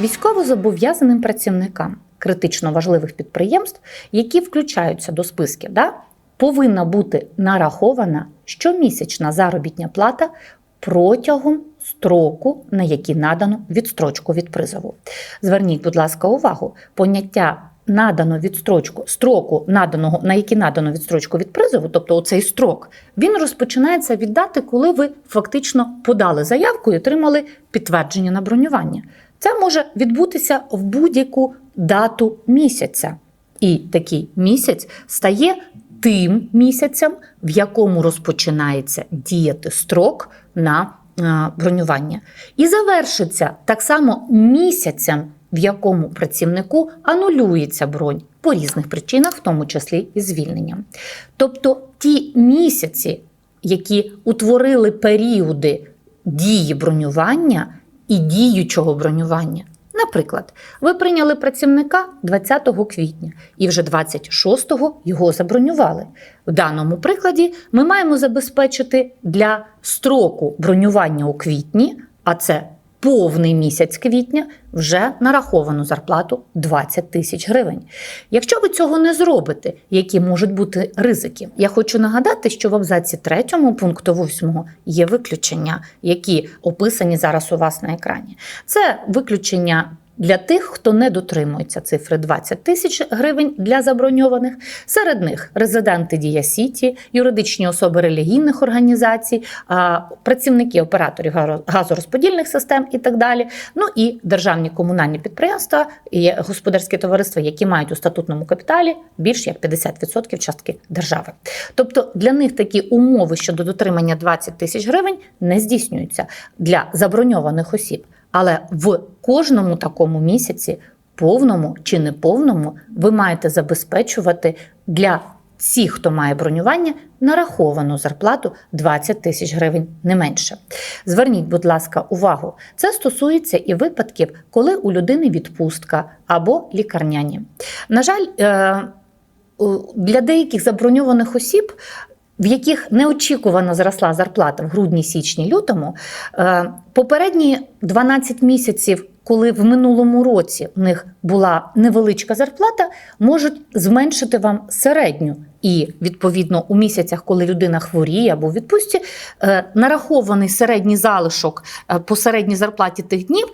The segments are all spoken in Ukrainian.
Військовозобов'язаним працівникам критично важливих підприємств, які включаються до списків, да, повинна бути нарахована щомісячна заробітня плата протягом строку, на який надано відстрочку від призову. Зверніть, будь ласка, увагу, поняття надано відстрочку, строку наданого, на який надано відстрочку від призову, тобто оцей строк, він розпочинається від дати, коли ви фактично подали заявку і отримали підтвердження на бронювання. Це може відбутися в будь-яку дату місяця. І такий місяць стає тим місяцем, в якому розпочинається діяти строк на е, бронювання. І завершиться так само місяцем, в якому працівнику анулюється бронь по різних причинах, в тому числі і звільненням. Тобто ті місяці, які утворили періоди дії бронювання і діючого бронювання. Наприклад, ви прийняли працівника 20 квітня і вже 26-го його забронювали. В даному прикладі ми маємо забезпечити для строку бронювання у квітні, а це повний місяць квітня, вже нараховану зарплату 20 тисяч гривень. Якщо ви цього не зробите, які можуть бути ризики? Я хочу нагадати, що в абзаці 3 пункту 8 є виключення, які описані зараз у вас на екрані. Це виключення. Для тих, хто не дотримується цифри 20 тисяч гривень для заброньованих, серед них резиденти Дія Сіті, юридичні особи релігійних організацій, працівники операторів газорозподільних систем і так далі. Ну і державні комунальні підприємства і господарські товариства, які мають у статутному капіталі більш як 50% частки держави. Тобто для них такі умови щодо дотримання 20 тисяч гривень не здійснюються для заброньованих осіб. Але в кожному такому місяці, повному чи неповному, ви маєте забезпечувати для всіх, хто має бронювання, нараховану зарплату 20 тисяч гривень не менше. Зверніть, будь ласка, увагу. Це стосується і випадків, коли у людини відпустка або лікарняні. На жаль, е, для деяких заброньованих осіб. В яких неочікувано зросла зарплата в грудні, січні, лютому, е, попередні 12 місяців, коли в минулому році в них була невеличка зарплата, можуть зменшити вам середню. І відповідно у місяцях, коли людина хворіє або в відпустці, е, нарахований середній залишок е, по середній зарплаті тих днів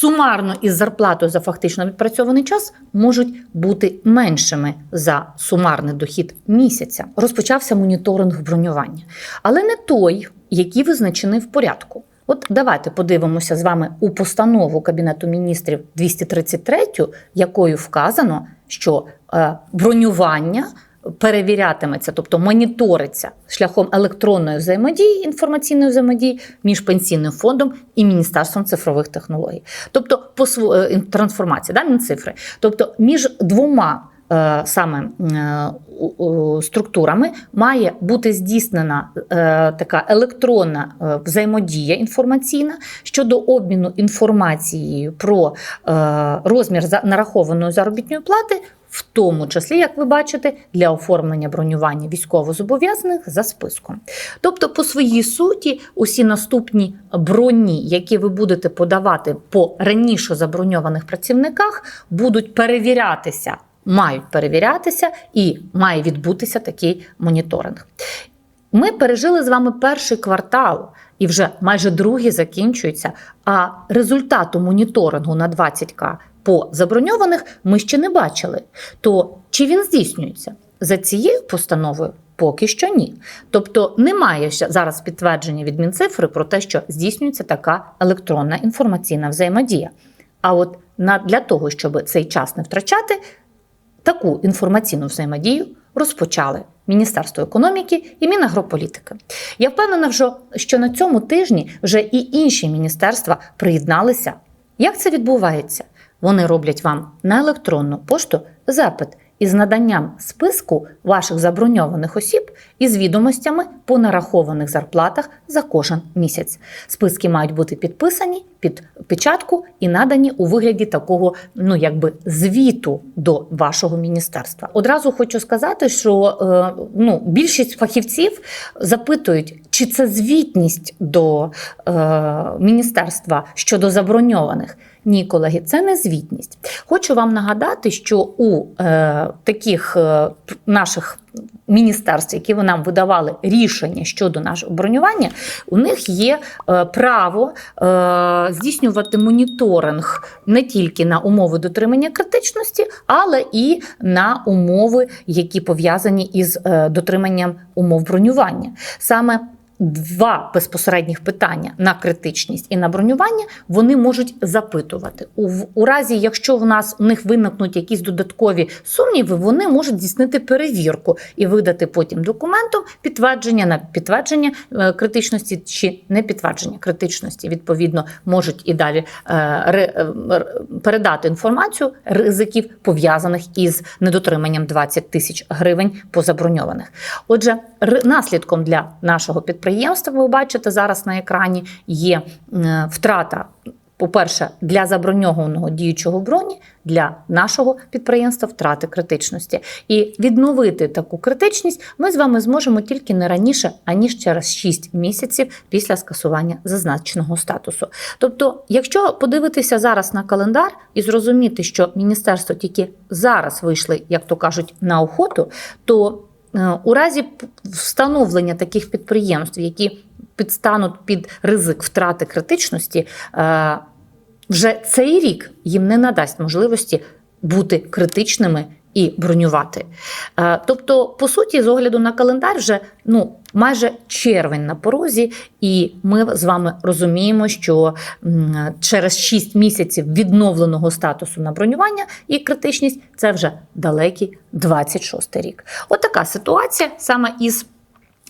сумарно із зарплатою за фактично відпрацьований час можуть бути меншими за сумарний дохід місяця. Розпочався моніторинг бронювання, але не той, який визначений в порядку. От давайте подивимося з вами у постанову Кабінету міністрів 233, якою вказано, що е, бронювання перевірятиметься, тобто моніториться шляхом електронної взаємодії, інформаційної взаємодії між пенсійним фондом і Міністерством цифрових технологій, тобто по е, трансформації, да, Мінцифри, тобто між двома. е, Саме е, структурами має бути здійснена така електронна взаємодія інформаційна щодо обміну інформацією про розмір за- нарахованої заробітної плати в тому числі, як ви бачите, для оформлення бронювання військовозобов'язаних за списком. Тобто, по своїй суті, усі наступні броні, які ви будете подавати по раніше заброньованих працівниках, будуть перевірятися, мають перевірятися і має відбутися такий моніторинг. Ми пережили з вами перший квартал, і вже майже другий закінчується. А результату моніторингу на 20к по заброньованих ми ще не бачили. То чи він здійснюється за цією постановою? Поки що ні. Тобто немає зараз підтвердження від Мінцифри про те, що здійснюється така електронна інформаційна взаємодія. А от на, для того, щоб цей час не втрачати, таку інформаційну взаємодію розпочали Міністерство економіки і Мінагрополітики. Я впевнена, що- що на цьому тижні вже і інші міністерства приєдналися. Як це відбувається? Вони роблять вам на електронну пошту запит із наданням списку ваших заброньованих осіб із відомостями по нарахованих зарплатах за кожен місяць. Списки мають бути підписані під печатку і надані у вигляді такого, ну якби звіту до вашого міністерства. Одразу хочу сказати, що е, ну, більшість фахівців запитують, чи це звітність до е, міністерства щодо заброньованих. Ні, колеги, це не звітність. Хочу вам нагадати, що у е, таких е, наших міністерств, які нам видавали рішення щодо нашого бронювання, у них є е, право е, здійснювати моніторинг не тільки на умови дотримання критичності, але і на умови, які пов'язані із е, дотриманням умов бронювання. Саме Два безпосередніх питання на критичність і на бронювання вони можуть запитувати у, у разі, якщо в нас у них виникнуть якісь додаткові сумніви, вони можуть здійснити перевірку і видати потім документом підтвердження на підтвердження е, критичності чи не підтвердження критичності. Відповідно, можуть і далі е, е, передати інформацію ризиків пов'язаних із недотриманням 20 тисяч гривень позаброньованих. Отже, наслідком для нашого підприємства, ви бачите зараз на екрані, є е, втрата. По-перше, для заброньованого діючого броні для нашого підприємства втрати критичності. І відновити таку критичність ми з вами зможемо тільки не раніше, аніж через 6 місяців після скасування зазначеного статусу. Тобто, якщо подивитися зараз на календар і зрозуміти, що міністерство тільки зараз вийшли, як то кажуть, на охоту, то у разі встановлення таких підприємств, які підстануть під ризик втрати критичності, е, вже цей рік їм не надасть можливості бути критичними і бронювати. Е, Тобто, по суті, з огляду на календар, вже ну майже червень на порозі, і ми з вами розуміємо, що через 6 місяців відновленого статусу на бронювання і критичність це вже далекий 26 рік. От така ситуація саме із.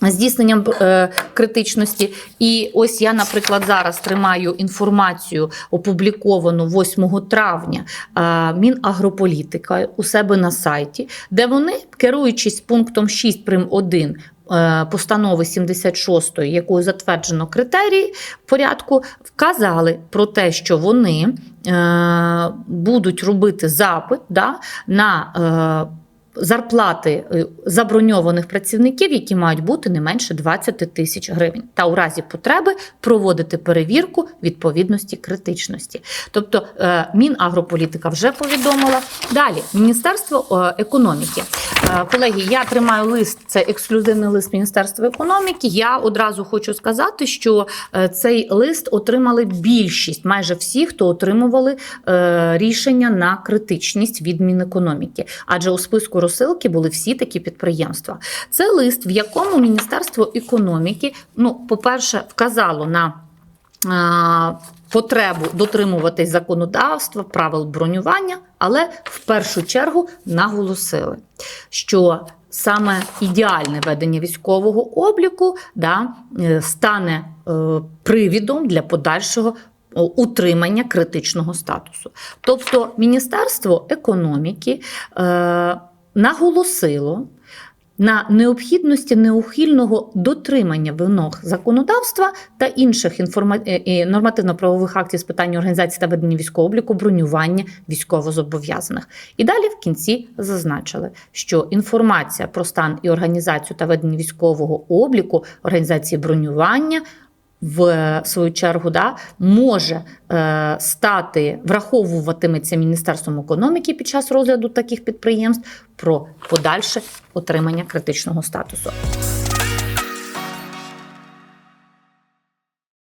Здійсненням е, критичності, і ось я, наприклад, зараз тримаю інформацію, опубліковану 8 травня е, Мінагрополітика у себе на сайті, де вони, керуючись пунктом 6 прим 1 е, постанови 76, якою затверджено критерії порядку, вказали про те, що вони е, будуть робити запит да, на. Е, зарплати е, заброньованих працівників, які мають бути не менше 20 тисяч гривень, та у разі потреби проводити перевірку відповідності критичності. Тобто е, Мінагрополітика вже повідомила. Далі Міністерство е, економіки. Е, Колеги, я тримаю лист, це ексклюзивний лист Міністерства економіки. Я одразу хочу сказати, що е, цей лист отримали більшість, майже всі, хто отримували е, рішення на критичність від Мінекономіки. Адже у списку розсилки були всі такі підприємства. Це лист, в якому Міністерство економіки, ну, по-перше, вказало на потребу дотримуватись законодавства, правил бронювання, але в першу чергу наголосили, що саме ідеальне ведення військового обліку да, е, стане е, привідом для подальшого утримання критичного статусу. Тобто Міністерство економіки е, наголосило на необхідності неухильного дотримання вимог законодавства та інших інформа... е, е, нормативно-правових актів з питань організації та ведення військового обліку, бронювання військовозобов'язаних. І далі в кінці зазначили, що інформація про стан і організацію та ведення військового обліку, організації бронювання. В свою чергу да, може е, стати враховуватиметься Міністерством економіки під час розгляду таких підприємств про подальше отримання критичного статусу.